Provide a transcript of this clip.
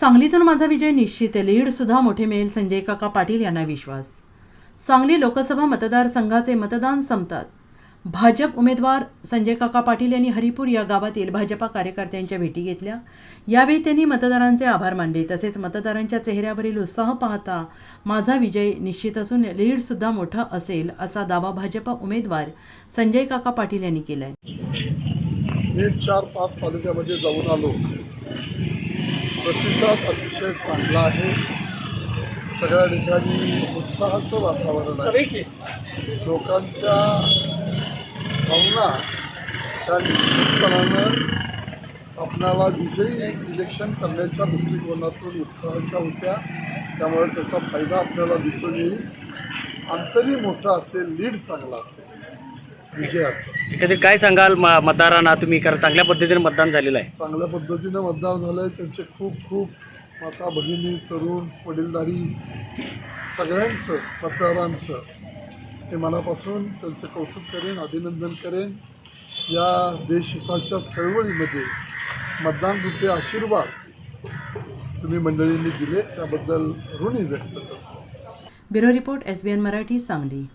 सांगलीतून माझा विजय निश्चित आहे. सुद्धा मोठे मिळेल. संजय काका पाटील यांना विश्वास. सांगली लोकसभा मतदारसंघाचे मतदान संपतात. भाजप उमेदवार संजय काका पाटील यांनी हरिपूर या गावातील भाजपा कार्यकर्त्यांच्या भेटी घेतल्या. यावेळी त्यांनी मतदारांचे आभार मानले. तसेच मतदारांच्या चेहऱ्यावरील उत्साह पाहता माझा विजय निश्चित असून लीडसुद्धा मोठा असेल असा दावा भाजपा उमेदवार संजय काका पाटील यांनी केला आहे चार पाच तालुक्यामध्ये जाऊन आलो. प्रतिसाद अतिशय चांगला आहे. सगळ्या ठिकाणी उत्साहाचं वातावरण आहे. लोकांच्या भावना त्या निश्चितपणानं आपणाला विजयी इलेक्शन करण्याच्या दृष्टिकोनातून उत्साहाच्या होत्या. त्यामुळे त्याचा फायदा आपल्याला दिसून येईल. अंतरी मोठा असेल लीड चांगला असेल. विजयाचं. एकंदरीत काय सांगाल म- मतदारांना? तुम्ही कारण चांगल्या पद्धतीने मतदान झालेलं आहे. चांगल्या पद्धतीनं मतदान झालं आहे त्यांचे खूप खूप माता भगिनी तरुण वडीलधारी सगळ्यांचं मतदारांचं ते मनापासून त्यांचं कौतुक करेन अभिनंदन करेन. या देशहिताच्या चळवळीमध्ये मतदान रूपे आशीर्वाद तुम्ही मंडळींनी दिले त्याबद्दल ऋणी व्यक्त करतो. Bureau report S B N Marathi Sangli.